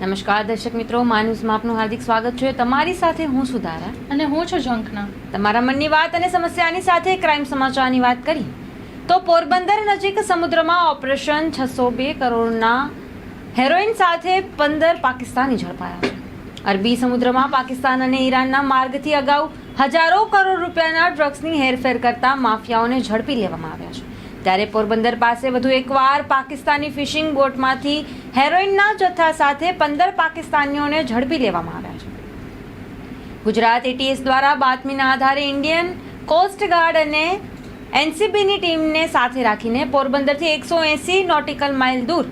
નમસ્કાર દર્શક મિત્રો માન્યુઝમાં આપનું હાર્દિક સ્વાગત છે. તમારી સાથે હું સુધારા અને હું છું ઝંખના. તમારા મનની વાત અને સમસ્યાની સાથે ક્રાઇમ સમાચારની વાત કરી. તો પોરબંદર નજીક સમુદ્રમાં ઓપરેશન છસો બે કરોડના હેરોઇન સાથે પંદર પાકિસ્તાની ઝડપાયા. છે અરબી સમુદ્રમાં પાકિસ્તાન અને ઈરાનના માર્ગથી અગાઉ હજારો કરોડ રૂપિયાના ડ્રગ્સની હેરફેર કરતા માફિયાઓને ઝડપી લેવામાં આવ્યા છે. ત્યારે પોરબંદર પાસે વધુ એકવાર પાકિસ્તાની ફિશિંગ બોટમાંથી હેરોઇનના જથ્થા સાથે પંદર પાકિસ્તાનીઓને ઝડપી લેવામાં આવ્યા છે. ગુજરાત એટીએસ દ્વારા બાતમીના આધારે ઇન્ડિયન કોસ્ટગાર્ડ અને એનસીબીની ટીમને સાથે રાખીને પોરબંદરથી એકસો એંસી નોટિકલ માઇલ દૂર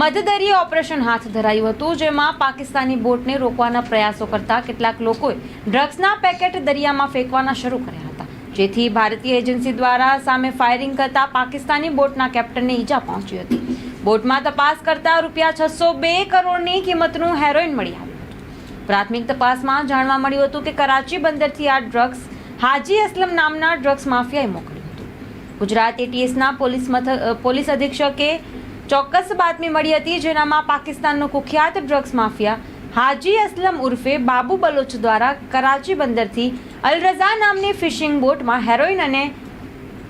મધદરીય ઓપરેશન હાથ ધરાયું હતું, જેમાં પાકિસ્તાની બોટને રોકવાના પ્રયાસો કરતા કેટલાક લોકોએ ડ્રગ્સના પેકેટ દરિયામાં ફેંકવાના શરૂ કર્યા હતા. જેથી ભારતીય એજન્સી દ્વારા સામે ફાયરિંગ કરતા પાકિસ્તાની બોટના કેપ્ટનને ઈજા પહોંચી હતી. બોટમાં તપાસ કરતા રૂપિયા છસો બે કરોડની કિંમતનું હેરોઇન મળી આવ્યું હતું. પ્રાથમિક તપાસમાં જાણવા મળ્યું હતું કે કરાચી બંદરથી આ ડ્રગ્સ હાજી અસલમ નામના ડ્રગ્સ માફિયાએ મોકલ્યું હતું. ગુજરાત એટીએસના પોલીસ મથક પોલીસ અધિક્ષકે ચોક્કસ બાતમી મળી હતી જેનામાં પાકિસ્તાનનો કુખ્યાત ડ્રગ્સ માફિયા હાજી અસલમ ઉર્ફે બાબુ બલોચ દ્વારા કરાચી બંદરથી અલરઝા નામની ફિશિંગ બોટમાં હેરોઇન અને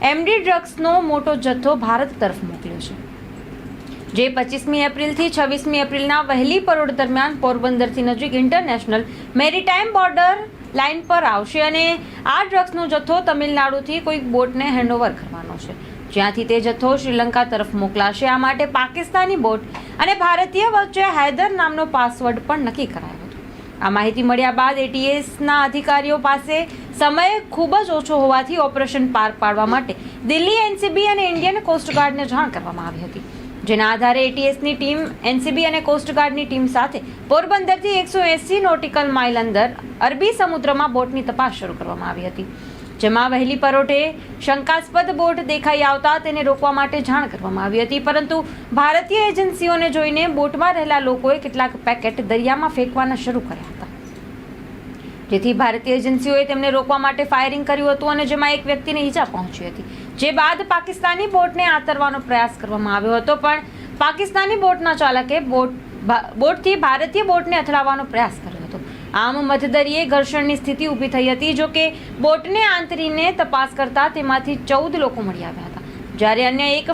એમડી ડ્રગ્સનો મોટો જથ્થો ભારત તરફ મોકલ્યો છે. જે પચીસમી એપ્રિલથી છવ્વીસમી એપ્રિલના વહેલી પરોડ દરમિયાન પોરબંદરથી નજીક ઇન્ટરનેશનલ મેરીટાઈમ બોર્ડર લાઇન પર આવશે અને આ ડ્રગ્સનો જથ્થો તમિલનાડુથી કોઈક બોટને હેન્ડઓવર કરવાનો છે. જ્યાંથી તે જથ્થો શ્રીલંકા તરફ મોકલાશે. આ માટે પાકિસ્તાની બોટ અને ભારતીય વચ્ચે હૈદર નામનો પાસવર્ડ પણ નક્કી કરાયો. આ માહિતી મળ્યા બાદ એટીએસના અધિકારીઓ પાસે સમય ખૂબ જ ઓછો હોવાથી ઓપરેશન પાર પાડવા માટે દિલ્હી એનસીબી અને ઇન્ડિયન કોસ્ટગાર્ડને જાણ કરવામાં આવી હતી. જેના આધારે એટીએસની ટીમ એનસીબી અને કોસ્ટગાર્ડની ટીમ સાથે પોરબંદરથી એકસો એંસી નોટિકલ માઇલ અંદર અરબી સમુદ્રમાં બોટની તપાસ શરૂ કરવામાં આવી હતી. જેમાં વહેલી પરોઢે શંકાસ્પદ બોટ દેખાઈ આવતા તેને રોકવા માટે જાણ કરવામાં આવી હતી. પરંતુ ભારતીય એજન્સીઓને જોઈને બોટમાં રહેલા લોકોએ કેટલાક પેકેટ દરિયામાં ફેંકવાના શરૂ કર્યા હતા. જેથી ભારતીય એજન્સીઓએ તેમને રોકવા માટે ફાયરિંગ કર્યું હતું અને જેમાં એક વ્યક્તિને ઈજા પહોંચી હતી. જે બાદ પાકિસ્તાની બોટને આતરવાનો પ્રયાસ કરવામાં આવ્યો હતો, પણ પાકિસ્તાની બોટના ચાલકે બોટ બોટથી ભારતીય બોટને અથડાવવાનો પ્રયાસ કર્યો આમ મધદરિયે ઘર્ષણની સ્થિતિ ઊભી થઈ હતી, જો કે બોટને આંતરીને તપાસ કરતા તેમાંથી ચૌદ લોકો મળી આવ્યા હતા. જ્યારે અન્ય એક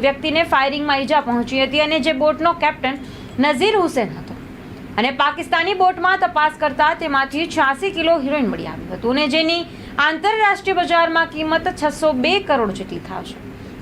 વ્યક્તિને ફાયરિંગમાં ઈજા પહોંચી હતી અને જે બોટનો કેપ્ટન નઝીર હુસેન હતો. અને પાકિસ્તાની બોટમાં તપાસ કરતા તેમાંથી છ્યાસી કિલો હિરોઈન મળી આવ્યું હતું અને જેની આંતરરાષ્ટ્રીય બજારમાં કિંમત છસો બે કરોડ જેટલી થશે.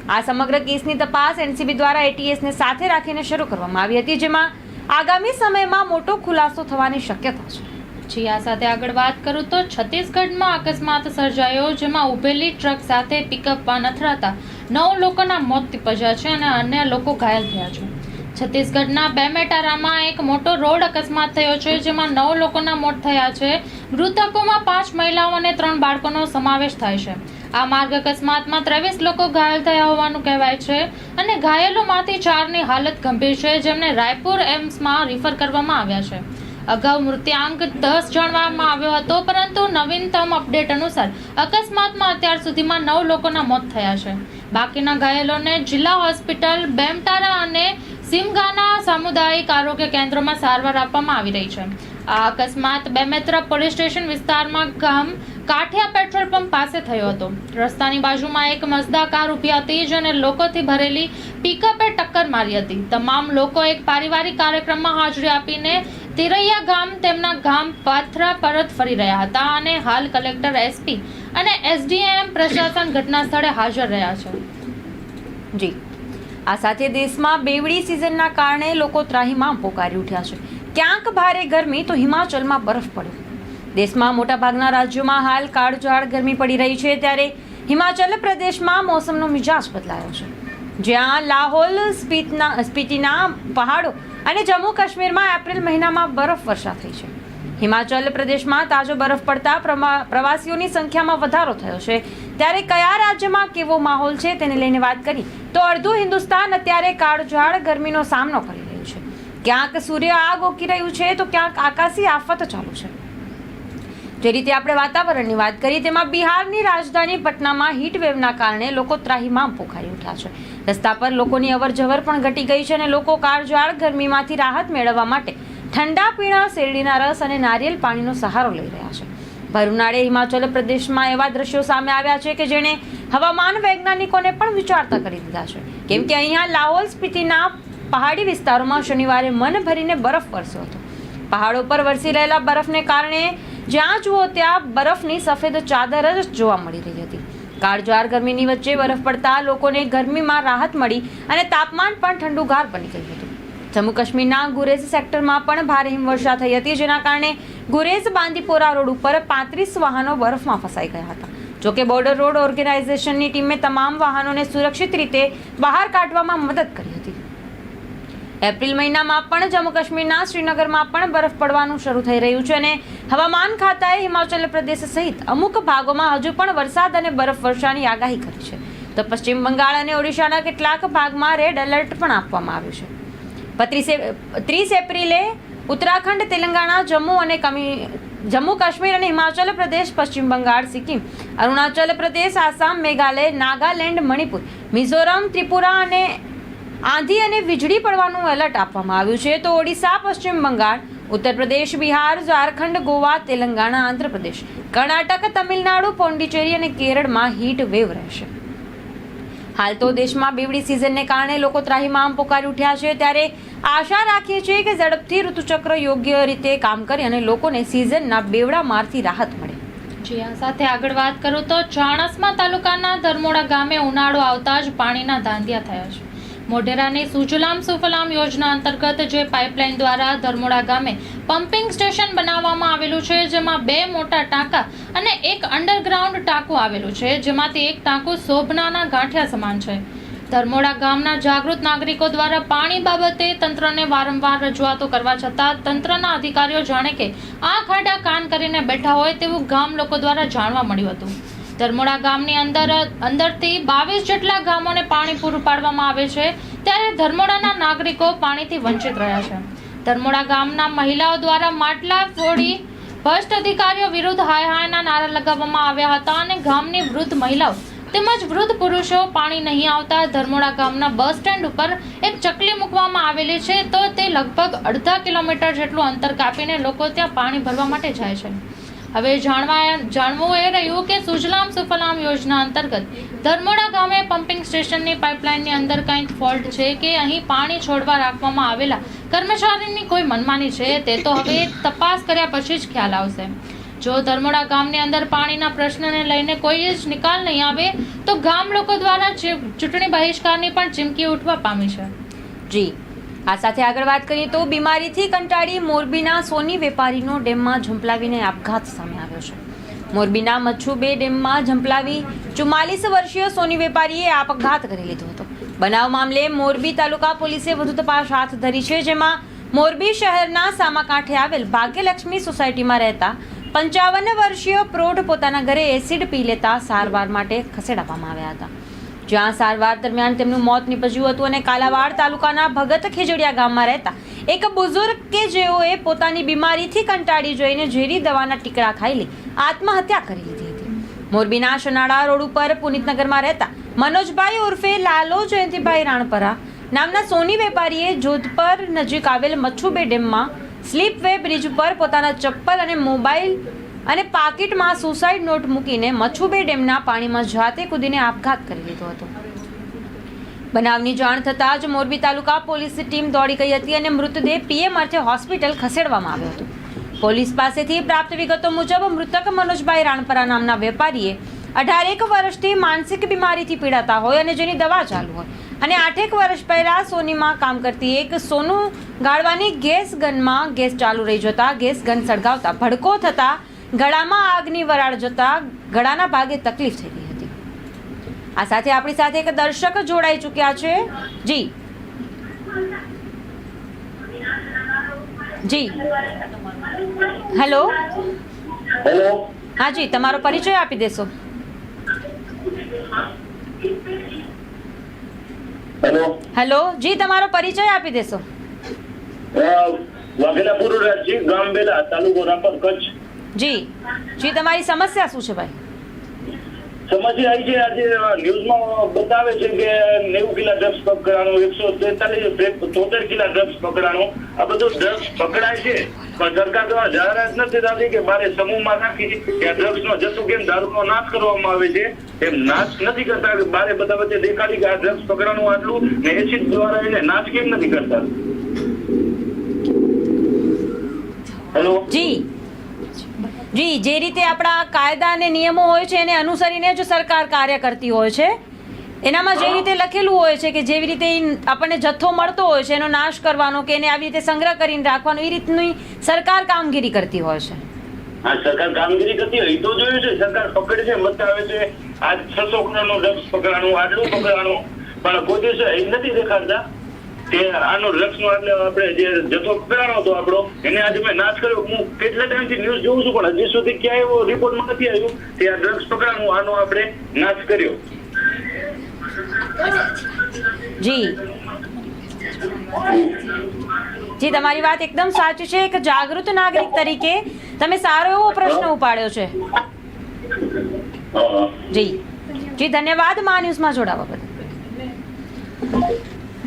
આ સમગ્ર કેસની તપાસ એનસીબી દ્વારા એટીએસને સાથે રાખીને શરૂ કરવામાં આવી હતી, જેમાં આગામી સમયમાં મોટો ખુલાસો થવાની શક્યતા છે. જી સાથે આગળ વાત કરું તો છત્તીસગઢમાં અકસ્માત સર્જાયો, જેમાં ઉભેલી ટ્રક સાથે પિકઅપમાં અથડાતા નવ લોકોના મોત નિપજ્યા છે અને અન્ય લોકો ઘાયલ થયા છે. છત્તીસગઢના બેમેટારામાં એક મોટો રોડ અકસ્માત થયો છે, જેમાં નવ લોકોના મોત થયા છે. મૃતકોમાં પાંચ મહિલાઓ અને ત્રણ બાળકોનો સમાવેશ થાય છે. આ માર્ગ અકસ્માતમાં ત્રેવીસ લોકો ઘાયલ થયા હોવાનું કહેવાય છે અને ઘાયલોમાંથી ચારની હાલત ગંભીર છે, જેમને રાયપુર એમ્સમાં રિફર કરવામાં આવ્યા છે. અગાઉ મૃત્યાંક દસ જણવામાં આવ્યો હતો, પરંતુ નવીનતમ અપડેટ અનુસાર અકસ્માતમાં અત્યાર સુધીમાં નવ લોકોના મોત થયા છે. બાકીના ઘાયલોને જિલ્લા હોસ્પિટલ બેમટારા અને સિમગાના સામુદાયિક આરોગ્ય કેન્દ્રોમાં સારવાર આપવામાં આવી રહી છે. આ અકસ્માત બેમેત્રા પોલીસ સ્ટેશન વિસ્તારમાં ગામ કાઠિયા પેટ્રોલ પંપ પાસે થયો હતો. રસ્તાની બાજુમાં એક મઝદા કાર ઊભી હતી જેને લોકોથી ભરેલી પિકઅપે ટક્કર મારી હતી. તમામ લોકો એક પારિવારિક કાર્યક્રમમાં હાજરી આપીને તિરૈયા ગામ તેમના ગામ પાથરા પરત ફરી રહ્યા હતા અને હાલ કલેક્ટર એસપી અને એસડીએમ પ્રશાસન ઘટના સ્થળે હાજર રહ્યા છે. જી. આ સાથે દેશમાં બેવડી સિઝનના કારણે લોકો ત્રાહીમામ પોકારી ઉઠ્યા છે. ક્યાંક ભારે ગરમી તો હિમાચલમાં બરફ પડ્યો દેશમાં મોટાભાગના રાજ્યોમાં હાલ કાળઝાળ ગરમી પડી રહી છે ત્યારે હિમાચલ પ્રદેશમાં મોસમનો મિજાજ બદલાયો છે. જ્યાં લાહોલ સ્પીતના સ્પીતિના પહાડો અને જમ્મુ કાશ્મીરમાં એપ્રિલ મહિનામાં બરફ વર્ષા થઈ છે. હિમાચલ પ્રદેશમાં તાજો બરફ પડતા પ્રવાસીઓની સંખ્યામાં વધારો થયો છે. ત્યારે કયા રાજ્યમાં કેવો માહોલ છે તેને લઈને વાત કરી તો અડધું હિન્દુસ્તાન અત્યારે કાળઝાળ ગરમીનો સામનો કરી રહ્યું છે. ક્યાંક સૂર્ય આગ ઓકી રહ્યું છે તો ક્યાંક આકાશી આફત ચાલુ છે. જે રીતે આપણે વાતાવરણની વાત કરીએ તેમાં બિહારની રાજધાની પટનામાં હીટ વેવના કારણે લોકો ત્રાહીમામ પોખાઈ ઉઠ્યા છે. રસ્તા પર લોકોની અવર જવર પણ ઘટી ગઈ છે અને લોકો કાળજાળ ગરમીમાંથી રાહત મેળવવા માટે ઠંડા પીણા, શેરડીના રસ અને નારિયેલ પાણીનો સહારો લઈ રહ્યા છે. ભર ઉનાળે હિમાચલ પ્રદેશમાં એવા દ્રશ્યો સામે આવ્યા છે કે જેણે હવામાન વૈજ્ઞાનિકોને પણ વિચારતા કરી દીધા છે. કેમ કે અહીંયા લાહોલ સ્પીતિના પહાડી વિસ્તારોમાં શનિવારે મન ભરીને બરફ વરસ્યો હતો. પહાડો પર વરસી રહેલા બરફને કારણે જ્યાં જુઓ ત્યાં બરફની સફેદ ચાદર જ જોવા મળી રહી હતી. કાળઝાળ ગરમીની વચ્ચે બરફ પડતા લોકોને ગરમીમાં રાહત મળી અને તાપમાન પણ ઠંડુગાર બની ગયું હતું. જમ્મુ કાશ્મીરના ગુરેઝ સેક્ટરમાં પણ ભારે હિમવર્ષા થઈ હતી, જેના કારણે ગુરેઝ બાંદીપોરા રોડ ઉપર પાંત્રીસ વાહનો બરફમાં ફસાઈ ગયા હતા. જોકે બોર્ડર રોડ ઓર્ગેનાઇઝેશનની ટીમે તમામ વાહનોને સુરક્ષિત રીતે બહાર કાઢવામાં મદદ કરી હતી. એપ્રિલ મહિનામાં પણ જમ્મુ કાશ્મીરના શ્રીનગરમાં પણ બરફ પડવાનું શરૂ થઈ રહ્યું છે અને હવામાન ખાતાએ હિમાચલ પ્રદેશ સહિત અમુક ભાગોમાં હજુ પણ વરસાદ અને બરફ વર્ષાની આગાહી કરી છે. તો પશ્ચિમ બંગાળ અને ઓડિશાના કેટલાક ભાગમાં રેડ એલર્ટ પણ આપવામાં આવ્યું છે. પત્રીસે ત્રીસ એપ્રિલે ઉત્તરાખંડ, તેલંગાણા, જમ્મુ અને કમી, જમ્મુ કાશ્મીર અને હિમાચલ પ્રદેશ, પશ્ચિમ બંગાળ, સિક્કિમ, અરુણાચલ પ્રદેશ, આસામ, મેઘાલય, નાગાલેન્ડ, મણિપુર, મિઝોરમ, ત્રિપુરા અને આંધી અને વીજળી પડવાનું એલર્ટ આપવામાં આવ્યું છે. તો ઓડિશા, પશ્ચિમ બંગાળ ઉત્તર પ્રદેશ બિહાર, ઝારખંડ, ગોવા, તેલંગાણા, આંધ્રપ્રદેશ, કર્ણાટક, તમિલનાડુ પોંડિચેરી અને કેરળમાં હીટ વેવ રહેશે. હાલ તો દેશમાં બેવડી સિઝનને કારણે લોકો ત્રાહીમામ પોકારી ઉઠ્યા છે. ત્યારે આશા રાખીએ છીએ કે ઝડપથી ઋતુચક્ર યોગ્ય રીતે કામ કરે અને લોકોને સિઝનના બેવડા મારથી રાહત મળે. જી સાથે આગળ વાત કરું તો ચાણસમા તાલુકાના ધર્મોડા ગામે ઉનાળો આવતા જ પાણીના ધાંધિયા થયા છે. મોઢેરાની સુજલામ સુફલામ યોજના અંતર્ગત જે પાઇપલાઇન દ્વારા ધર્મોડા ગામે પમ્પિંગ સ્ટેશન બનાવવામાં આવેલું છે, જેમાં બે મોટા ટાંકા અને એક અંડરગ્રાઉન્ડ ટાંકું આવેલું છે, જેમાંથી એક ટાંકું શોભનાના ગાંઠિયા સમાન છે. ધર્મોડા ગામના જાગૃત નાગરિકો દ્વારા પાણી બાબતે તંત્રને વારંવાર રજૂઆતો કરવા છતાં તંત્રના અધિકારીઓ જાણે કે આ ખાડા કાન કરીને બેઠા હોય તેવું ગામ લોકો દ્વારા જાણવા મળ્યું હતું. ધર્મોડા ગામની અંદર, અંદરથી બાવીસ જેટલા ગામોને પાણી પૂરું પાડવામાં આવે છે. ત્યારે ધર્મોડાના નાગરિકો પાણીથી વંચિત રહ્યા છે. ધર્મોડા ગામના મહિલાઓ દ્વારા માટલા ફોડી ભ્રષ્ટ અધિકારીઓ વિરુદ્ધ હાય હાયના નારા લગાવવામાં આવ્યા હતા અને ગામની વૃદ્ધ મહિલાઓ તેમજ વૃદ્ધ પુરુષો પાણી નહીં આવતા ધર્મોડા ગામના બસ સ્ટેન્ડ ઉપર એક ચકલી મૂકવામાં આવેલી છે. તો તે લગભગ અડધા કિલોમીટર જેટલું અંતર કાપીને લોકો ત્યાં પાણી ભરવા માટે જાય છે. હવે જાણવા જાણવું એ રહ્યું કે સુજલામ સુફલામ યોજના અંતર્ગત ધર્મોડા ગામે પમ્પિંગ સ્ટેશનની પાઇપલાઇનની અંદર કંઈક ફોલ્ટ છે કે અહીં પાણી છોડવા રાખવામાં આવેલા કર્મચારીની કોઈ મનમાની છે તે તો હવે તપાસ કર્યા પછી જ ખ્યાલ આવશે. જો ધર્મોડા ગામની અંદર પાણીના પ્રશ્નને લઈને કોઈ જ નિકાલ નહીં આવે, તો ગામ લોકો દ્વારા ચૂંટણી બહિષ્કારની પણ ચીમકી ઉઠવા પામી છે. જી. આ સાથે આગળ વાત કરીએ તો બીમારીથી કંટાળી મોરબીના સોની વેપારીનો ડેમમાં ઝંપલાવીને આપઘાત સામે આવ્યો છે. મોરબીના મચ્છુ બે ડેમમાં ઝંપલાવી ચુમ્માલીસ વર્ષીય સોની વેપારીએ આપઘાત કરી લીધો હતો. બનાવ મામલે મોરબી તાલુકા પોલીસે વધુ તપાસ હાથ ધરી છે, જેમાં મોરબી શહેરના સામાકાંઠે આવેલ ભાગ્યલક્ષ્મી સોસાયટીમાં રહેતા પંચાવન વર્ષીય પ્રૌઢ પોતાના ઘરે એસિડ પી લેતા સારવાર માટે ખસેડવામાં આવ્યા હતા. જ્યાં સારવાર દરમિયાન તેમનું મોત નીપજ્યું હતું અને કાલાવાડ તાલુકાના ભગત ખેજડીયા ગામમાં રહેતા એક બુઝુર્ગ કે જેઓએ પોતાની બીમારીથી કંટાળી જોઈને ઝેરી દવાના ટીકડા ખાઈ લઈ આત્મહત્યા કરી લીધી હતી. મોરબીના શનાળા રોડ ઉપર પુનિતનગરમાં રહેતા મનોજભાઈ ઉર્ફે લાલો જયંતિભાઈ રાણપરા નામના સોની વેપારીએ જોધપર નજીક આવેલ મચ્છુબે ડેમમાં સ્લીપ વે બ્રિજ ઉપર પોતાના ચપ્પલ અને મોબાઈલ અને પાકીટમાં સુસાઇડ નોટ મૂકીને મચ્છુબે ડેમના પાણીમાં જાતે કૂદીને આપઘાત કરી લીધો હતો. બનાવની જાણ થતાં જ મોરબી તાલુકા પોલીસની ટીમ દોડી ગઈ હતી અને મૃતદેહ પીએમ અર્થે હોસ્પિટલ ખસેડવામાં આવ્યો હતો. પોલીસ પાસેથી પ્રાપ્ત વિગતો મુજબ મૃતક મનોજભાઈ રાણપરા નામના વેપારીએ અઢારેક વર્ષથી માનસિક બીમારીથી પીડાતા હોય અને જેની દવા ચાલુ હોય. અને આઠેક વર્ષ પહેલાં સોનીમાં કામ કરતી એક સોનું ગાળવાની ગેસ ગનમાં ગેસ ચાલુ રહી જતા ગેસ ગન સળગાવતા ભડકો થતા ગળામાં આગની વરાળ જતા ગળાના ભાગે તકલીફ થઈ ગઈ હતી. આ સાથે આપણી સાથે એક દર્શક જોડાઈ ચૂક્યા છે. જી. જી. હેલો. હેલો. હા જી તમારો પરિચય આપી દેશો. હેલો. હેલો જી તમારો પરિચય આપી દેશો. વાઘેલા પૂર્વ રાજ્ય ગામ બેલા તાલુકો રાપર કચ્છ. જી. જી તમારી સમસ્યા શું છે ભાઈ? સમસ્યા આવી છે આજે ન્યૂઝમાં બતાવે છે કે નેવું કિલા ડ્રગ્સ પકડાણું એકસો તેતાલીસ તોતેર કિલા ડ્રગ્સ પકડાણું. આ બધું ડ્રગ્સ પકડાય છે પણ સરકાર દ્વારા જાહેરાત નથી થતી કે મારે સમૂહમાં નાખી કે ડ્રગ્સ નો જથ્થો કેમ દારૂનો નાશ કરવામાં આવે છે? એમ નાશ નથી કરતા કે બારે બધા વચ્ચે દેખાડી કે આ ડ્રગ્સ પકડાણું આટલું ને એસિડ દ્વારા એને નાશ કેમ નથી કરતા? હેલો જી. જી, જે રીતે આપણા કાયદા અને નિયમો હોય છે, એને અનુસરીને જ સરકાર કાર્ય કરતી હોય છે. એનામાં જે રીતે લખેલું હોય છે કે જેવી રીતે આપણને જથ્થો મળતો હોય છે, એનો નાશ કરવાનો કે એને આવી રીતે સંગ્રહ કરીને રાખવાનો એ રીતની સરકાર કામગીરી કરતી હોય છે. હા, સરકાર કામગીરી કરતી હોય તો જોયું છે, સરકાર પકડે છે બતાવે છે આ છસો કરોડનું ડ્રગ્સ પકડાણું, આટલું પકડાણું, પણ કોઈ દિવસે નથી દેખાડતા. કે આનો ડ્રગ્સ નો એટલે આપણે જે જથ્થો પકડાણો હતો આપણો એને આજે મેં નાશ કર્યો. હું કેટલા ટાઈમથી ન્યૂઝ જોઉં છું પણ હજી સુધી ક્યાંય એવો રિપોર્ટમાં નથી આવ્યું કે આ ડ્રગ્સ પકડાણું આનો આપણે નાશ કર્યો. જી. જી તમારી વાત એકદમ સાચી છે એક જાગૃત નાગરિક તરીકે તમે સારો એવો પ્રશ્ન ઉપાડ્યો છે. જી. જી ધન્યવાદ મા ન્યૂઝમાં જોડાવા બદલ.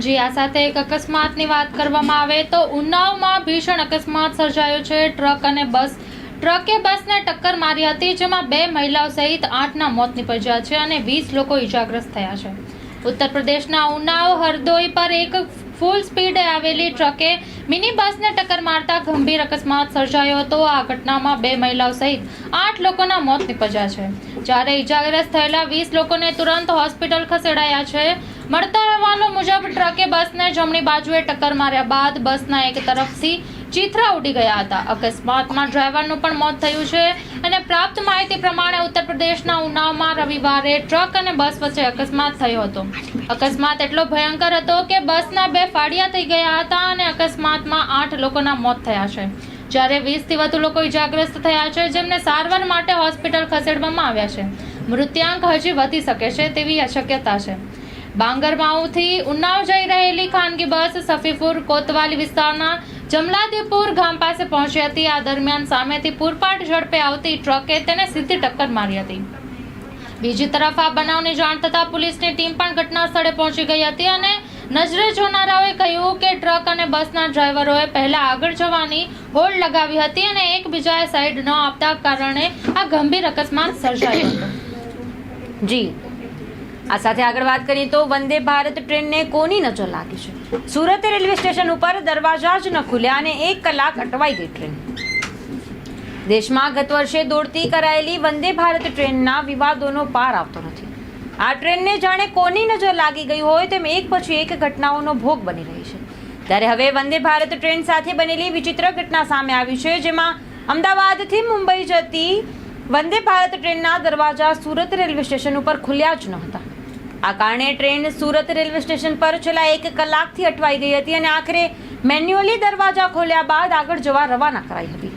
જી, આ સાથે એક અકસ્માતની વાત કરવામાં આવે તો ઉન્નાવમાં ભીષણ અકસ્માત સર્જાયો છે. ટ્રક અને બસ, ટ્રકે બસને ટક્કર મારી હતી, જેમાં બે મહિલાઓ સહિત આઠના મોત નીપજ્યા છે અને વીસ લોકો ઈજાગ્રસ્ત થયા છે. ઉત્તર પ્રદેશના ઉન્નાવ હરદોઈ પર એક ફૂલ સ્પીડે આવેલી ટ્રકે મિની બસને ટક્કર મારતા ગંભીર અકસ્માત સર્જાયો હતો. આ ઘટનામાં બે મહિલાઓ સહિત આઠ લોકોના મોત નીપજ્યા છે. જ્યારે ઈજાગ્રસ્ત થયેલા વીસ લોકોને તુરંત હોસ્પિટલ ખસેડાયા છે. મળતા અહેવાલો મુજબ ટ્રકે બસને જમણી બાજુએ ટક્કર માર્યા બાદ બસના એક તરફથી ચીથરા ઉડી ગયા હતા. અકસ્માતમાં ડ્રાઈવરનું પણ મોત થયું છે અને પ્રાપ્ત માહિતી પ્રમાણે ઉત્તર પ્રદેશના ઉનાવમાં રવિવારે ટ્રક અને બસ વચ્ચે અકસ્માત થયો હતો. અકસ્માત એટલો ભયંકર હતો કે બસના બે ફાડિયા થઈ ગયા હતા અને અકસ્માતમાં આઠ લોકોના મોત થયા છે. જ્યારે વીસથી વધુ લોકો ઇજાગ્રસ્ત થયા છે, જેમને સારવાર માટે હોસ્પિટલ ખસેડવામાં આવ્યા છે. મૃત્યાંક હજી વધી શકે છે તેવી શક્યતા છે. બાંગરમાઉથી ઉન્નાવ જઈ રહેલી ખાનગી બસ સફીપુર કોતવાલી વિસ્તારના જમલાદીપુર ગામ પાસે પહોંચી હતી. આ દરમિયાન સામેથી પૂરપાટ ઝડપે આવતી ટ્રકે તેને સીધી ટક્કર મારી હતી. બીજી તરફ આ બનાવની જાણ થતાં પોલીસની ટીમ પણ ઘટના સ્થળે પહોંચી ગઈ હતી અને નજરે જોનારાઓએ કહ્યું કે ટ્રક અને બસના ડ્રાઈવરોએ પહેલા આગળ જવાની હોડ લગાવી હતી અને એકબીજાએ સાઈડ ન આપતા કારણે આ ગંભીર અકસ્માત સર્જાયો હતો. જી. આ સાથે આગળ વાત કરીએ તો વંદે ભારત ટ્રેનને કોની નજર લાગી છે? સુરત રેલવે સ્ટેશન ઉપર દરવાજા જ ન ખુલ્યા અને એક કલાક અટવાઈ ગઈ ટ્રેન. દેશમાં ગત વર્ષે દોડતી કરાયેલી વંદે ભારત ટ્રેનના વિવાદોનો પાર આવતો નથી. આ ટ્રેનને જાણે કોની નજર લાગી ગઈ હોય તેમ એક પછી એક ઘટનાઓનો ભોગ બની રહી છે. ત્યારે હવે વંદે ભારત ટ્રેન સાથે બનેલી વિચિત્ર ઘટના સામે આવી છે, જેમાં અમદાવાદથી મુંબઈ જતી વંદે ભારત ટ્રેનના દરવાજા સુરત રેલવે સ્ટેશન ઉપર ખુલ્યા જ ન હતા આ કારણે ટ્રેન સુરત રેલવે સ્ટેશન પર છેલ્લા એક કલાકથી અટવાઈ ગઈ હતી અને આખરે મેન્યુઅલી દરવાજા ખોલ્યા બાદ આગળ જવા રવાના કરાઈ હતી.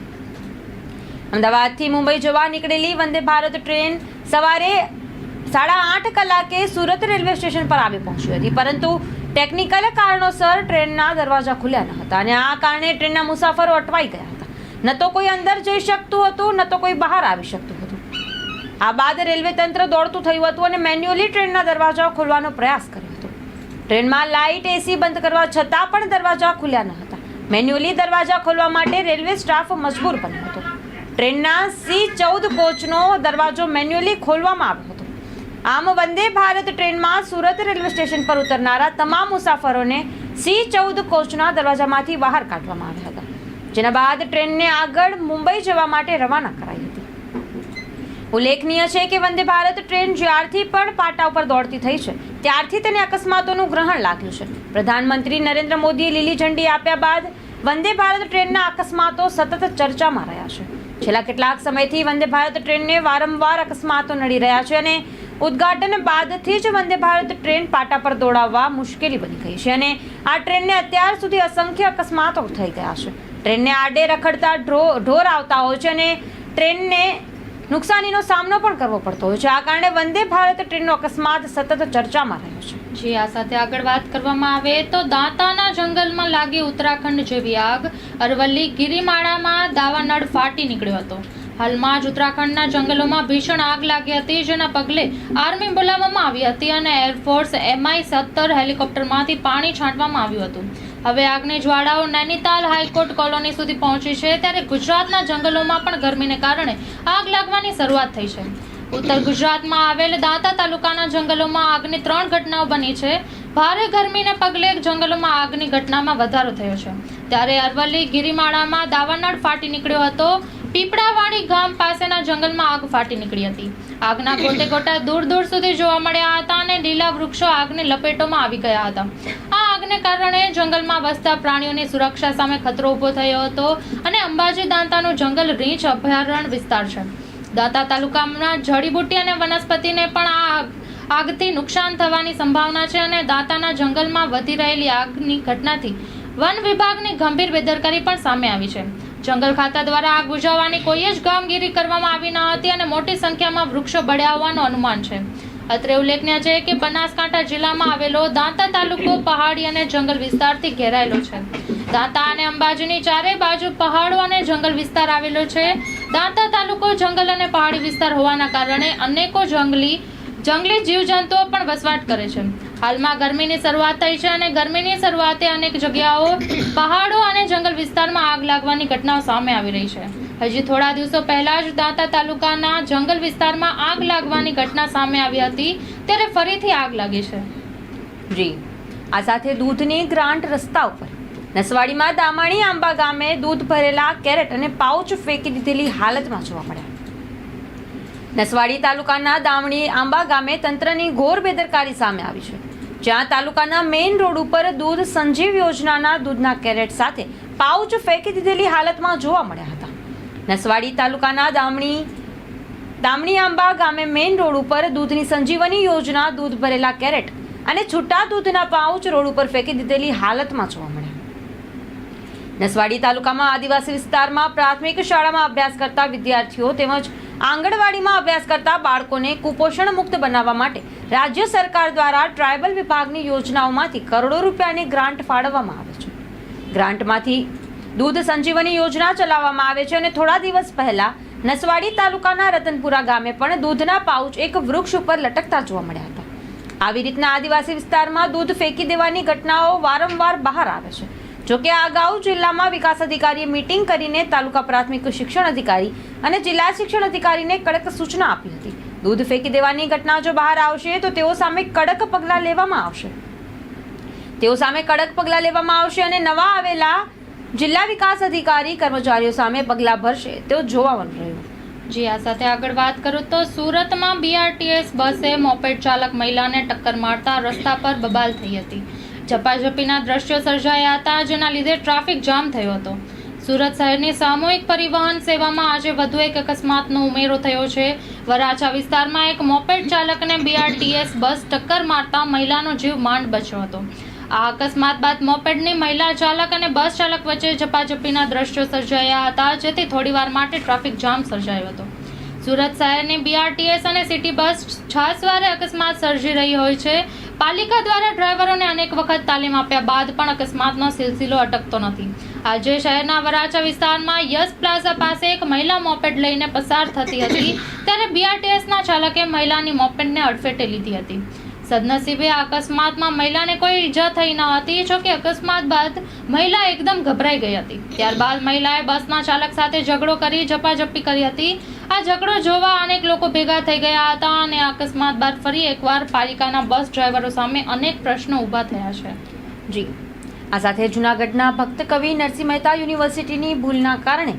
અમદાવાદથી મુંબઈ જવા નીકળેલી વંદે ભારત ટ્રેન સવારે સાડા આઠ કલાકે સુરત રેલવે સ્ટેશન પર આવી પહોંચી હતી, પરંતુ ટેકનિકલ કારણોસર ટ્રેનના દરવાજા ખુલ્યા ન હતા અને આ કારણે ટ્રેનના મુસાફરો અટવાઈ ગયા હતા. ન તો કોઈ અંદર જઈ શકતું હતું, ન તો કોઈ બહાર આવી શકતું આ બાદ રેલવે તંત્ર દોડતું થયું હતું અને મેન્યુઅલી ટ્રેનના દરવાજા ખોલવાનો પ્રયાસ કર્યો હતો. ટ્રેનમાં લાઇટ, એસી બંધ કરવા છતાં પણ દરવાજા ખુલ્યા ન હતા. મેન્યુઅલી દરવાજા ખોલવા માટે રેલવે સ્ટાફ મજબૂર બન્યો હતો. ટ્રેનના સી ચૌદ કોચનો દરવાજો મેન્યુઅલી ખોલવામાં આવ્યો હતો. આમ વંદે ભારત ટ્રેનમાં સુરત રેલવે સ્ટેશન પર ઉતરનારા તમામ મુસાફરોને સી ચૌદ કોચના દરવાજામાંથી બહાર કાઢવામાં આવ્યા હતા. જેના બાદ ટ્રેનને આગળ મુંબઈ જવા માટે રવાના કરાઈ ઉલ્લેખનીય છે કે વંદે ભારત ટ્રેન જ્યારથી પણ પાટા ઉપર દોડતી થઈ છે, ત્યારથી તેને અકસ્માતોનું ગ્રહણ લાગ્યું છે. પ્રધાનમંત્રી નરેન્દ્ર મોદીએ લીલી ઝંડી આપ્યા બાદ વંદે ભારત ટ્રેનના અકસ્માતો સતત ચર્ચામાં રહ્યા છે. છેલ્લા કેટલાક સમયથી વંદે ભારત ટ્રેનને વારંવાર અકસ્માતો નડી રહ્યા છે અને ઉદ્ઘાટન બાદથી જ વંદે ભારત ટ્રેન પાટા પર દોડાવવા મુશ્કેલી બની ગઈ છે અને આ ટ્રેનને અત્યાર સુધી અસંખ્ય અકસ્માતો થઈ ગયા છે. ટ્રેનને આડે રખડતા ઢોર આવતા હોય છે અને ટ્રેનને નુકસાનીનો સામનો પણ કરવો પડતો હોય છે. આ કારણે વંદે ભારત ટ્રેનનો અકસ્માત સતત ચર્ચામાં રહ્યો છે. જી, આ સાથે આગળ વાત કરવામાં આવે તો દાંતાના જંગલમાં લાગી ઉત્તરાખંડ જેવી આગ. અરવલ્લી ગિરિમાળામાં દાવાનળ ફાટી નીકળ્યો હતો. હાલમાં જ ઉત્તરાખંડના જંગલોમાં ભીષણ આગ લાગી હતી, જેના પગલે આર્મી બોલાવવામાં આવી હતી અને એરફોર્સ એમઆઈ સત્તર હેલિકોપ્ટરમાંથી પાણી છાંટવામાં આવ્યું હતું. હવે આગની જ્વાળાઓ નૈનીતાલ હાઈકોર્ટ કોલોની સુધી પહોંચી છે ત્યારે ગુજરાતના જંગલોમાં પણ ગરમીને કારણે આગ લાગવાની શરૂઆત થઈ છે. ઉત્તર ગુજરાતમાં આવેલ દાંતા તાલુકાના જંગલોમાં આગની ત્રણ ઘટનાઓ બની છે. ભારે ગરમીને પગલે જંગલોમાં આગની ઘટનામાં વધારો થયો છે. ત્યારે અરવલ્લી ગિરિમાળામાં દાવાનળ ફાટી નીકળ્યો હતો. પીપળાવાડી ગામ પાસેના જંગલમાં આગ ફાટી નીકળી હતી. આગના ગોટે ગોટા દૂર દૂર સુધી જોવા મળ્યા હતા અને લીલા વૃક્ષો આગની લપેટોમાં આવી ગયા હતા. આ આગને કારણે જંગલમાં વસતા પ્રાણીઓની સુરક્ષા સામે ખતરો ઊભો થયો હતો અને અંબાજી દાંતાનું જંગલ રીંછ અભયારણ્ય વિસ્તાર છે. દાંતા તાલુકામાં જડીબુટ્ટી અને વનસ્પતિને પણ આ આગથી નુકસાન થવાની સંભાવના છે અને દાંતાના જંગલમાં વધી રહેલી આગની ઘટનાથી વન વિભાગની ગંભીર બેદરકારી પણ સામે આવી છે. જંગલ ખાતા દ્વારા આગ બુઝાવવાની કોઈ જ કામગીરી કરવામાં આવી ન હતી અને મોટી સંખ્યામાં વૃક્ષો બળ્યા હોવાનું અનુમાન છે. અત્રે ઉલ્લેખનીય છે કે બનાસકાંઠા જિલ્લામાં આવેલો દાંતા તાલુકો પહાડી અને જંગલ વિસ્તારથી ઘેરાયેલો છે. દાંતા અને અંબાજીની ચારે બાજુ પહાડો અને જંગલ વિસ્તાર આવેલો છે. દાંતા તાલુકો જંગલ અને પહાડી વિસ્તાર હોવાના કારણે અનેકો જંગલી જંગલી જીવજંતુઓ પણ વસવાટ કરે છે. હાલમાં ગરમીની શરૂઆત થઈ છે અને ગરમીની શરૂઆતે અનેક જગ્યાઓ, પહાડો અને જંગલ વિસ્તારમાં આગ લાગવાની ઘટનાઓ સામે આવી રહી છે. હજી થોડા દિવસો પહેલા જ દાંતા તાલુકાના જંગલ વિસ્તારમાં આગ લાગવાની ઘટના સામે આવી હતી, ત્યારે ફરીથી આગ લાગી છે. જી. આ સાથે દૂધની ગ્રાન્ટ રસ્તા ઉપર, નસવાડીમાં દામાણી આંબા ગામે દૂધ ભરેલા કેરેટ અને પાઉચ ફેંકી દીધેલી હાલતમાં જોવા મળ્યા. નસવાડી તાલુકાના દામણી આંબા ગામે તંત્રની ઘોર બેદરકારી સામે આવી છે. જ્યાં તાલુકાના મેઇન રોડ ઉપર દૂધ સંજીવ યોજનાના દૂધના કેરેટ સાથે પાઉચ ફેંકી દીધેલી હાલતમાં જોવા મળ્યા હતા. નસવાડી તાલુકાના દામણી દામણી આંબા ગામે મેઇન રોડ ઉપર દૂધની સંજીવની યોજના દૂધ ભરેલા કેરેટ અને છૂટા દૂધના પાઉચ રોડ ઉપર ફેંકી દીધેલી હાલતમાં જોવા મળ્યા. નસવાડી તાલુકામાં આદિવાસી વિસ્તારમાં પ્રાથમિક શાળામાં અભ્યાસ કરતા વિદ્યાર્થીઓ તેમજ આંગણવાડીમાં અભ્યાસ કરતા બાળકોને કુપોષણ મુક્ત બનાવવા માટે રાજ્ય સરકાર દ્વારા ટ્રાયબલ વિભાગની યોજનાઓમાંથી કરોડો રૂપિયાની ગ્રાન્ટ ફાળવવામાં આવે છે. ગ્રાન્ટમાંથી દૂધ સંજીવની યોજના ચલાવવામાં આવે છે અને થોડા દિવસ પહેલા નસવાડી તાલુકાના રતનપુરા ગામે પણ દૂધના પાઉચ એક વૃક્ષ ઉપર લટકતા જોવા મળ્યા હતા. આવી રીતના આદિવાસી વિસ્તારમાં દૂધ ફેંકી દેવાની ઘટનાઓ વારંવાર બહાર આવે છે. જોકે આ અગાઉ જિલ્લામાં વિકાસ અધિકારીએ મીટિંગ કરીને તાલુકા પ્રાથમિક શિક્ષણ અધિકારી અને જિલ્લા શિક્ષણ અધિકારીને કડક સૂચના આપી હતી. દૂધ ફેંકી દેવાની ઘટના જો બહાર આવશે તો તેઓ સામે કડક પગલાં લેવામાં આવશે. તેઓ સામે કડક પગલાં લેવામાં આવશે અને નવા આવેલા જિલ્લા વિકાસ અધિકારી કર્મચારીઓ સામે પગલાં ભરશે. તેઓ જોવાનું રહ્યું. જી, આ સાથે આગળ વાત કરું તો સુરતમાં બીઆરટીએસ બસે, મોપેડ ચાલક મહિલાને ટક્કર મારતા રસ્તા પર બબાલ થઈ હતી. ઝપાઝપીના દ્રશ્યો સર્જાયા હતા, જેના લીધે ટ્રાફિક જામ થયો હતો. સુરત શહેરની સામૂહિક પરિવહન સેવામાં આજે વધુ એક અકસ્માતનો ઉમેરો થયો છે. વરાછા વિસ્તારમાં એક મોપેડ ચાલકને બીઆરટીએસ બસ ટક્કર મારતા મહિલાનો જીવ માંડ બચ્યો હતો. આ અકસ્માત બાદ મોપેડની મહિલા ચાલક અને બસ ચાલક વચ્ચે ઝપાઝપીના દ્રશ્યો સર્જાયા હતા, જેથી થોડીવાર માટે ટ્રાફિક જામ સર્જાયો હતો. સુરત શહેરની બીઆરટીએસ અને સિટી બસ છાસવારે અકસ્માત સર્જી રહી હોય છે. પાલિકા દ્વારા ડ્રાઈવરોને અનેક વખત તાલીમ આપ્યા બાદ પણ અકસ્માતનો સિલસિલો અટકતો નથી. આજે શહેરના વરાછા વિસ્તારમાં યસ પ્લાઝા પાસે એક મહિલા મોપેડ લઈને પસાર થતી હતી. ત્યારે બીઆરટીએસના ચાલકે મહિલાની મોપેડને અડફેટે લીધી હતી. સદનસીબે આ અકસ્માતમાં મહિલાને કોઈ ઈજા થઈ ન હતી જોકે અકસ્માત બાદ મહિલા એકદમ ગભરાઈ ગઈ હતી. ત્યારબાદ મહિલાએ બસના ચાલક સાથે ઝઘડો કરી ઝપાઝપી કરી હતી. આ ઝઘડો જોવા અનેક લોકો ભેગા થઈ ગયા હતા અને અકસ્માત બાદ ફરી એકવાર પાલિકાના બસ ડ્રાઈવરો સામે અનેક પ્રશ્નો ઊભા થયા છે. જી. આ સાથે જૂનાગઢના ભક્ત કવિ નરસિંહ મહેતા યુનિવર્સિટીની ભૂલના કારણે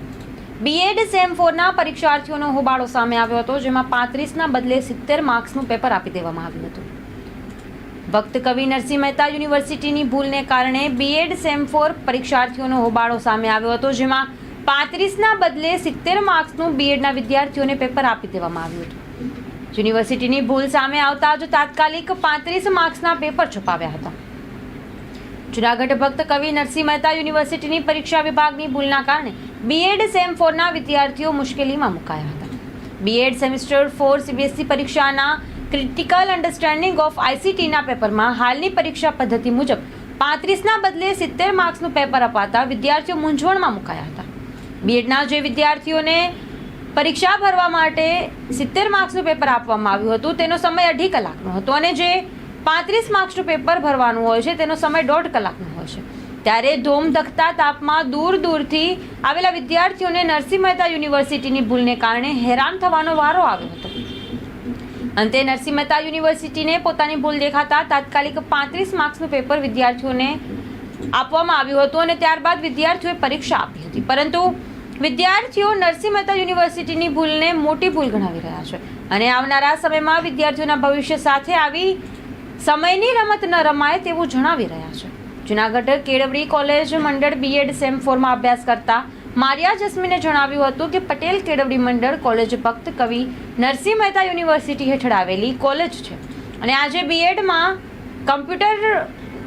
બીએડ સેમ ફોરના પરીક્ષાર્થીઓનો હોબાળો સામે આવ્યો હતો, જેમાં પાંત્રીસના બદલે સિત્તેર માર્ક્સનું પેપર આપી દેવામાં આવ્યું હતું. ભક્ત કવિ નરસિંહ મહેતા યુનિવર્સિટીની ભૂલને કારણે બીએડ સેમ ફોર પરીક્ષાર્થીઓનો હોબાળો સામે આવ્યો હતો, જેમાં પાંત્રીસના બદલે સિત્તેર માર્ક્સનું બીએડના વિદ્યાર્થીઓને પેપર આપી દેવામાં આવ્યું હતું. યુનિવર્સિટીની ભૂલ સામે આવતા જ તાત્કાલિક પાંત્રીસ માર્ક્સના પેપર છુપાવ્યા હતા. જુનાગઢ ભક્ત કવિ નરસિંહ મહેતા યુનિવર્સિટીની પરીક્ષા વિભાગની ભૂલના કારણે બીએડ સેમ ફોરના વિદ્યાર્થીઓ મુશ્કેલીમાં મુકાયા હતા. B Ed semester four CBSC પરીક્ષાના ક્રિટિકલ અન્ડરસ્ટેન્ડિંગ ઓફ આઈસીટીના પેપરમાં હાલની પરીક્ષા પદ્ધતિ મુજબ પાંત્રીસના બદલે સિત્તેર માર્ક્સનું પેપર અપાતા વિદ્યાર્થીઓ મૂંઝવણમાં મુકાયા હતા. બીએડના જે વિદ્યાર્થીઓને પરીક્ષા ભરવા માટે સિત્તેર માર્ક્સનું પેપર આપવામાં આવ્યું હતું, તેનો સમય અઢી કલાકનો હતો અને જે પાંત્રીસ માર્ક્સનું પેપર ભરવાનું હોય છે, તેનો સમય દોઢ કલાકનો હોય છે. ત્યારે ધોમ ધખતા તાપમાં દૂર દૂરથી આવેલા વિદ્યાર્થીઓને નરસિંહ મહેતા યુનિવર્સિટીની ભૂલને કારણે હેરાન થવાનો વારો આવ્યો હતો. અંતે નરસિંહ મહેતા યુનિવર્સિટીને પોતાની ભૂલ દેખાતા તાત્કાલિક પાંત્રીસ માર્ક્સનું પેપર વિદ્યાર્થીઓને આપવામાં આવ્યું હતું અને ત્યારબાદ વિદ્યાર્થીઓએ પરીક્ષા આપી હતી. પરંતુ વિદ્યાર્થીઓ નરસિંહ મહેતા યુનિવર્સિટીની ભૂલને મોટી ભૂલ ગણાવી રહ્યા છે અને આવનારા સમયમાં વિદ્યાર્થીઓના ભવિષ્ય સાથે આવી સમયની રમત ન રમાય તેવું જણાવી રહ્યા છે. જુનાગઢ કેળવડી કોલેજ મંડળ બીએડ સેમ ફોરમાં અભ્યાસ કરતા મારિયા જસ્મીને જણાવ્યું હતું કે પટેલ કેળવડી મંડળ કોલેજ ભક્ત કવિ નરસિંહ મહેતા યુનિવર્સિટી હેઠળ આવેલી કોલેજ છે. અને આજે બીએડમાં કમ્પ્યુટર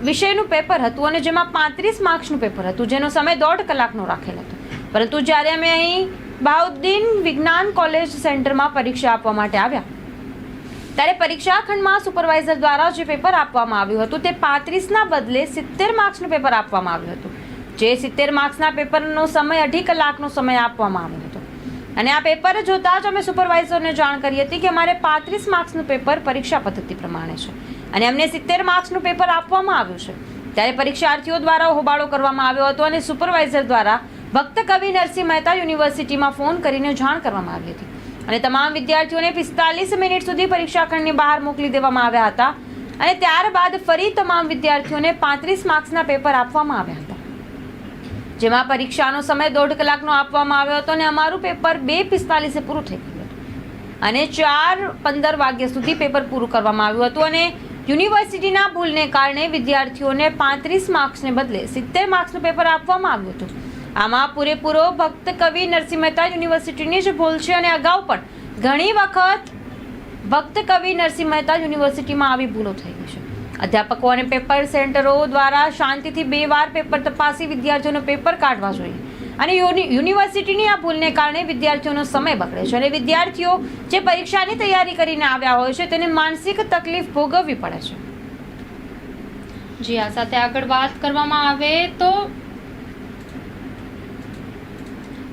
વિષયનું પેપર હતું અને જેમાં પાંત્રીસ માર્ક્સનું પેપર હતું, જેનો સમય દોઢ કલાકનો રાખેલ હતો. પરંતુ જ્યારે અમે અહીં બાઉદ્દીન વિજ્ઞાન કોલેજ સેન્ટરમાં પરીક્ષા આપવા માટે આવ્યા, ત્યારે પરીક્ષા ખંડમાં સુપરવાઇઝર દ્વારા જે પેપર આપવામાં આવ્યું હતું, તે પાંત્રીસના બદલે સિત્તેર માર્ક્સનું પેપર આપવામાં આવ્યું હતું. જે સિત્તેર માર્ક્સના પેપરનો સમય અઢી કલાકનો સમય આપવામાં આવ્યો હતો. અને આ પેપર જોતાં જ અમે સુપરવાઇઝરને જાણ કરી હતી કે અમારે પાંત્રીસ માર્ક્સનું પેપર પરીક્ષા પદ્ધતિ પ્રમાણે છે. અને એમને સિત્તેર માર્ક્સનું પેપર આપવામાં આવ્યું છે. ત્યારે પરીક્ષાર્થીઓ દ્વારા હોબાળો કરવામાં આવ્યો હતો અને સુપરવાઇઝર દ્વારા ભક્ત કવિ નરસિંહ મહેતા યુનિવર્સિટીમાં ફોન કરીને જાણ કરવામાં આવી હતી. અને તમામ વિદ્યાર્થીઓને પિસ્તાલીસ મિનિટ સુધી પરીક્ષાખંડની બહાર મોકલી દેવામાં આવ્યા હતા અને ત્યારબાદ ફરી તમામ વિદ્યાર્થીઓને પાંત્રીસ માર્ક્સના પેપર આપવામાં આવ્યા હતા. જેમાં પરીક્ષાનો સમય દોઢ કલાકનો આપવામાં આવ્યો હતો અને અમારું પેપર બે પિસ્તાલીસે પૂરું થઈ ગયું અને ચાર પંદર વાગ્યા સુધી પેપર પૂરું કરવામાં આવ્યું હતું અને યુનિવર્સિટીના ભૂલને કારણે વિદ્યાર્થીઓને પાંત્રીસ માર્ક્સને બદલે સિત્તેર માર્ક્સનું પેપર આપવામાં આવ્યું હતું. આમાં પૂરેપૂરો ભક્ત કવિ નરસિંહ મહેતા યુનિવર્સિટીની જ ભૂલ છે અને અગાઉ પણ ઘણી વખત ભક્ત કવિ નરસિંહ મહેતા યુનિવર્સિટીમાં આવી ભૂલો થઈ છે. અધ્યાપકો અને પેપર સેન્ટરો દ્વારા શાંતિથી બે વાર પેપર તપાસી વિદ્યાર્થીઓનો પેપર કાઢવા જોઈએ. અને યુનિ યુનિવર્સિટીની આ ભૂલને કારણે વિદ્યાર્થીઓનો સમય બગડે છે અને વિદ્યાર્થીઓ જે પરીક્ષાની તૈયારી કરીને આવ્યા હોય છે, તેને માનસિક તકલીફ ભોગવવી પડે છે. જી, આ સાથે આગળ વાત કરવામાં આવે તો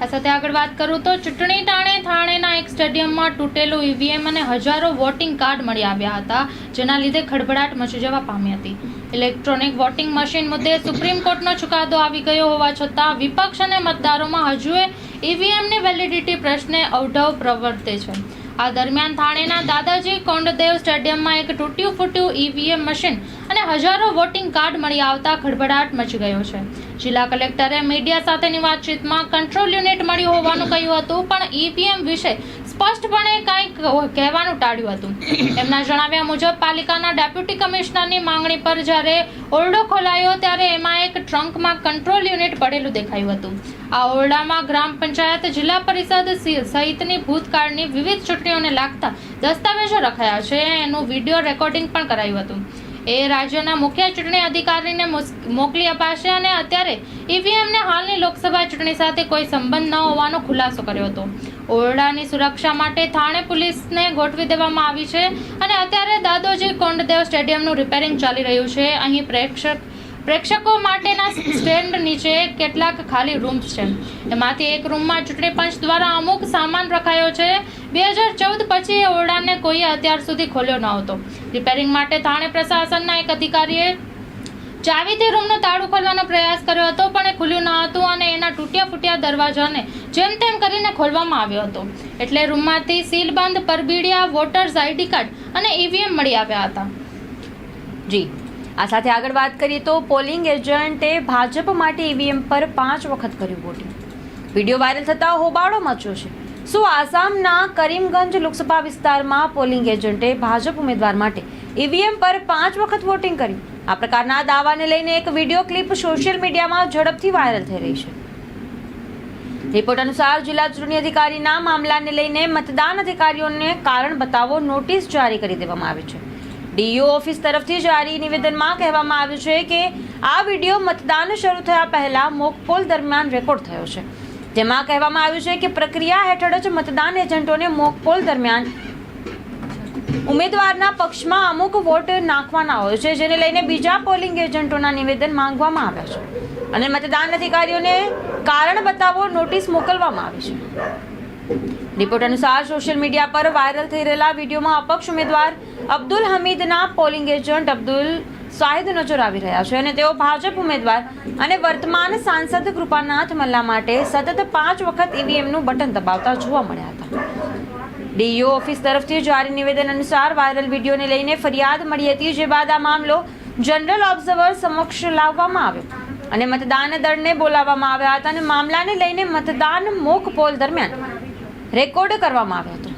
આ સાથે આગળ વાત કરું તો ચૂંટણી ટાણે થાણેના એક સ્ટેડિયમમાં તૂટેલું ઈવીએમ અને હજારો વોટિંગ કાર્ડ મળી આવ્યા હતા, જેના લીધે ખળભળાટ મચી જવા પામી હતી. ઇલેક્ટ્રોનિક વોટિંગ મશીન મુદ્દે સુપ્રીમ કોર્ટનો ચુકાદો આવી ગયો હોવા છતાં વિપક્ષ અને મતદારોમાં હજુએ ઈવીએમની વેલિડિટી પ્રશ્ને અવઢવ પ્રવર્તે છે. આ દરમિયાન થાણેના દાદાજી કોંડદેવ સ્ટેડિયમમાં એક તૂટ્યું ફૂટ્યું ઈવીએમ મશીન અને હજારો વોટિંગ કાર્ડ મળી આવતા ખળભળાટ મચી ગયો છે. જિલ્લા કલેક્ટરે મીડિયા સાથેની વાતચીતમાં કંટ્રોલ યુનિટ મળ્યું હોવાનું કહ્યું હતું, પણ ઈવીએમ વિશે સ્પષ્ટપણે કંઈક કહેવાનું ટાળ્યું હતું. એમના જણાવ્યા મુજબ, પાલિકાના ડેપ્યુટી કમિશનરની માંગણી પર જ્યારે ઓરડો ખોલાયો, ત્યારે એમાં એક ટ્રંકમાં કંટ્રોલ યુનિટ પડેલું દેખાયું હતું. આ ઓરડામાં ગ્રામ પંચાયત, જિલ્લા પરિષદ સહિ- સહિતની ભૂતકાળની વિવિધ ચૂંટણીઓને લાગતા દસ્તાવેજો રખાયા છે. એનું વીડિયો રેકોર્ડિંગ પણ કરાયું હતું. એ રાજ્યના મુખ્ય ચૂંટણી અધિકારીને મોકલી અપાશે અને અત્યારે ઈવીએમને હાલની લોકસભા ચૂંટણી સાથે કોઈ સંબંધ ન હોવાનો ખુલાસો કર્યો હતો. ઓરડાની સુરક્ષા માટે થાણે પોલીસને ગોઠવી દેવામાં આવી છે અને અત્યારે દાદોજી કોંડદેવ સ્ટેડિયમનું રિપેરિંગ ચાલી રહ્યું છે. અહીં પ્રેક્ષક, પ્રેક્ષકો માટેના સ્ટેન્ડ નીચે કેટલાક ખાલી રૂમ્સ છે. એમાંથી એક રૂમમાં ચૂંટણી પંચ દ્વારા અમુક સામાન રખાયો છે. બે હજાર ચૌદ પછી ઓરડાને કોઈએ અત્યાર સુધી ખોલ્યો ન હતો. રિપેરિંગ માટે થાણે પ્રશાસનના એક અધિકારીએ ચાવીથી રૂમનું તાળું ખોલવાનો પ્રયાસ કર્યો હતો, પણ એ ખુલ્યું ન હતું અને એના તૂટ્યા ફૂટ્યા દરવાજાને જેમ તેમ કરીને ખોલવામાં આવ્યો હતો. એટલે રૂમમાંથી સીલબંધ પરબીડિયા, વોટર્સ, આઈડી કાર્ડ અને ઈવીએમ મળી આવ્યા હતા. જી. આ સાથે આગળ વાત કરીએ તો પોલિંગ એજન્ટે ભાજપ માટે ઈવીએમ પર પાંચ વખત કર્યું વોટિંગ. વીડિયો વાયરલ થતાં હોબાળો મચ્યો છે શું આસામના કરીમગંજ લોકસભા વિસ્તારમાં પોલિંગ એજન્ટે ભાજપ ઉમેદવાર માટે ઈવીએમ પર પાંચ વખત વોટિંગ કર્યું? આ પ્રકારના દાવાને લઈને એક વીડિયો ક્લિપ સોશિયલ મીડિયામાં ઝડપથી વાયરલ થઈ રહી છે. રિપોર્ટ અનુસાર જિલ્લા ચૂંટણી અધિકારીના મામલાને લઈને મતદાન અધિકારીઓને કારણ બતાવો નોટિસ જારી કરી દેવામાં આવી છે. ડીયુ ઓફિસ તરફથી જારી નિવેદનમાં કહેવામાં આવ્યું છે કે આ વીડિયો મતદાન શરૂ થયા પહેલા મોકપોલ દરમિયાન રેકોર્ડ થયો છે. જેમાં કહેવામાં આવ્યું છે કે પ્રક્રિયા હેઠળ જ મતદાન એજન્ટોને મોકપોલ દરમિયાન ઉમેદવારના પક્ષમાં અમુક વોટ નાખવાના હોય છે, જેને લઈને બીજા પોલિંગ એજન્ટોના નિવેદન માંગવામાં આવ્યા છે. અને મતદાન અધિકારીઓને કારણ બતાવો નોટિસ મોકલવામાં આવી છે. રિપોર્ટ અનુસાર સોશિયલ મીડિયા પર વાયરલ થઈ રહેલા વિડીયોમાં અપક્ષ ઉમેદવાર અબ્દુલ હમીદના પોલિંગ એજન્ટ અબ્દુલ શાહિદ નજર આવી રહ્યા છે અને તેઓ ભાજપ ઉમેદવાર અને વર્તમાન સાંસદ કૃપાનાથ મલ્લા માટે સતત પાંચ વખત ઈવીએમનું બટન દબાવતા જોવા મળ્યા હતા. ડીઈઓ ઓફિસ તરફથી જારી નિવેદન અનુસાર વાયરલ વિડીયોને લઈને ફરિયાદ મળી હતી, જે બાદ આ મામલો જનરલ ઓબ્ઝર્વર સમક્ષ લાવવામાં આવ્યો અને મતદાન દળને બોલાવવામાં આવ્યા હતા અને મામલાને લઈને મતદાન મોક પોલ દરમિયાન રેકોર્ડ કરવામાં આવ્યો હતો.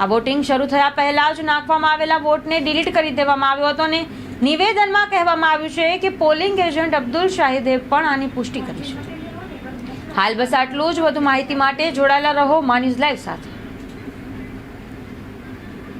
આ વોટિંગ શરૂ થયા પહેલા જ નાખવામાં આવેલા વોટને ડિલીટ કરી દેવામાં આવ્યો હતો અને નિવેદનમાં કહેવામાં આવ્યું છે કે પોલિંગ એજન્ટ અબ્દુલ શાહિદે પણ આની પુષ્ટિ કરી છે. હાલ બસ આટલું જ. વધુ માહિતી માટે જોડાયેલા રહો મા ન્યૂઝ લાઈવ સાથે.